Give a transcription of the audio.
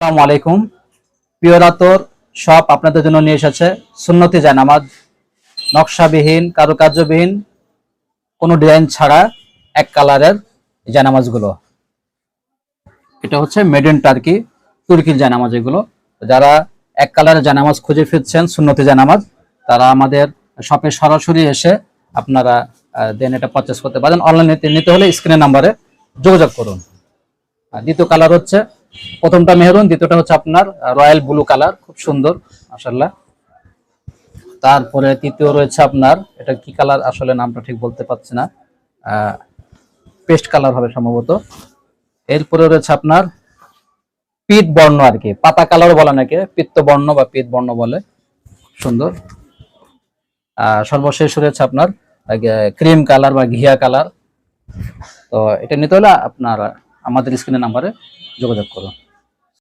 আসসালামু আলাইকুম। প্রিয় রাতর সব আপনাদের জন্য নিয়ে এসেছে সুন্নতি জানামাজ নকশাবিহীন, কারুকার্যবিহীন, কোনো ডিজাইন ছাড়া এক কালারের এই জানামাজগুলো এটা হচ্ছে মেড ইন টার্কি তুর্কির জানামাজ এগুলো। যারা এক কালারের জানামাজ খুঁজে ফিরছেন, সুন্নতি জানামাজ তারা আমাদের শপে সরাসরি এসে আপনারা দেন এটা পারচেস করতে পারেন। অনলাইনে নিতে হলে স্ক্রিনের নাম্বারে যোগাযোগ করুন। দ্বিতীয় কালার হচ্ছে প্রথমটা মেহরুন, দ্বিতীয়টা হচ্ছে আপনার রয়্যাল ব্লু কালার, খুব সুন্দর মাসাল্লাহ তারপরে তৃতীয় রয়েছে আপনার, এটা কি কালার? আসলে নামটা ঠিক বলতে পারছি না। পেস্ট কালার হবে সম্ভবত। এরপরে রয়েছে আপনার, পিত বর্ণ আর কি, পাতা কালার বলে নাকি পিত্ত বর্ণ বা পিত বর্ণ বলে সুন্দর। সর্বশেষ রয়েছে আপনার ক্রিম কালার বা ঘিয়া কালার। তো এটা নিতে হলে আপনার আমাদের স্ক্রিনের নাম্বারে যোগাযোগ করুন।